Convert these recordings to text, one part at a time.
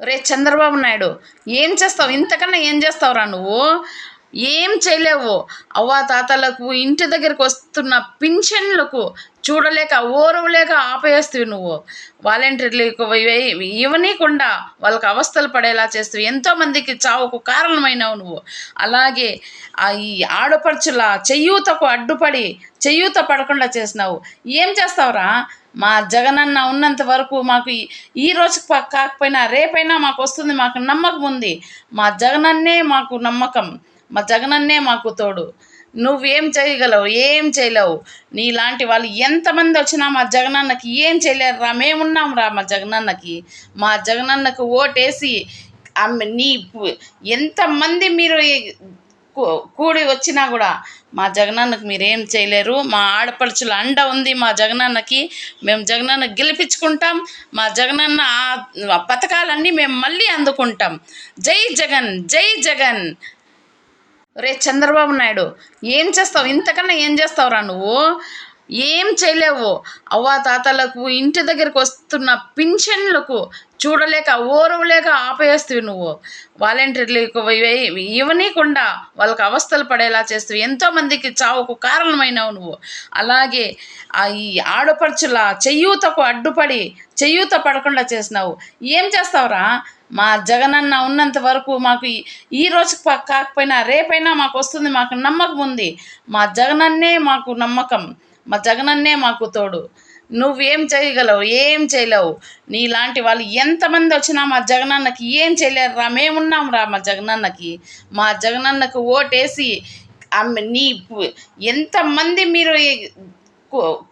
రే చంద్రబాబు నాయుడు ఏం చేస్తావు? ఇంతకన్నా ఏం చేస్తావురా నువ్వు? ఏం చేయలేవు. అవ్వ తాతలకు ఇంటి దగ్గరికి వస్తున్న పింఛన్లకు చూడలేక ఓరవలేక ఆపేస్తువి నువ్వు. వాలంటీర్లకు ఇవ్వనీయకుండా వాళ్ళకి అవస్థలు పడేలా చేస్తూ ఎంతోమందికి చావుకు కారణమైనవు నువ్వు. అలాగే ఈ ఆడపడుచుల చెయ్యూతకు అడ్డుపడి చెయ్యూత పడకుండా చేసినావు. ఏం చేస్తావురా? మా జగనన్న ఉన్నంత వరకు మాకు ఈ- ఈ రోజు కాకపోయినా రేపైనా మాకు వస్తుంది మాకు నమ్మకం ఉంది. మా జగనన్నే మాకు నమ్మకం. మా జగనన్నే మాకు తోడు. నువ్వేం చేయగలవు ఏం చేయలేవు. నీలాంటి వాళ్ళు ఎంతమంది వచ్చినా మా జగనన్నకి ఏం చేయలేరు రా. మేమున్నాం రా మా జగనన్నకి. మా జగనన్నకు ఓటేసి నీ ఎంతమంది మీరు కూ- కూడి వచ్చినా కూడా మా జగనన్నకు మీరేం చేయలేరు. మా ఆడపడుచుల అండ ఉంది మా జగనన్నకి. మేము జగనన్న గెలిపించుకుంటాం. మా జగనన్న ఆ పథకాలన్నీ మేము మళ్ళీ అందుకుంటాం. జై జగన్ జై జగన్. రే చంద్రబాబు నాయుడు ఏం చేస్తావు? ఇంతకన్నా ఏం చేస్తావురా నువ్వు? ఏం చేయలేవు. అవ్వ తాతలకు ఇంటి దగ్గరికి వస్తున్న పింఛన్లకు చూడలేక ఓరవలేక ఆపేస్తవి నువ్వు. వాలంటీర్లకు ఇవ్వనీయకుండా వాళ్ళకి అవస్థలు పడేలా చేస్తూ ఎంతోమందికి చావుకు కారణమైనవు నువ్వు. అలాగే ఈ ఆడపడుచుల చెయ్యూతకు అడ్డుపడి చెయ్యూత పడకుండా చేసినావు. ఏం చేస్తావురా? మా జగనన్న ఉన్నంత వరకు మాకు ఈ- ఈ రోజు కాకపోయినా రేపైనా మాకు వస్తుంది మాకు నమ్మకం ఉంది. మా జగనన్నే మాకు నమ్మకం. మా జగనన్నే మాకు తోడు. నువ్వేం చేయగలవు ఏం చేయలేవు. నీలాంటి వాళ్ళు ఎంతమంది వచ్చినా మా జగనన్నకి ఏం చేయలేరు రా. మేమున్నాం రా మా జగనన్నకి. మా జగనన్నకు ఓటేసి నీ ఎంతమంది మీరు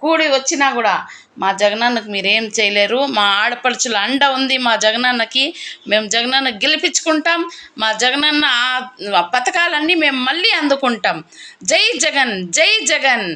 కూడి వచ్చినా కూడా మా జగనన్నకు మీరేం చేయలేరు. మా ఆడపడుచుల అండ ఉంది మా జగనన్నకి. మేము జగనన్న గెలిపించుకుంటాం. మా జగనన్న పథకాలన్నీ మేము మళ్ళీ అందుకుంటాం. జై జగన్ జై జగన్.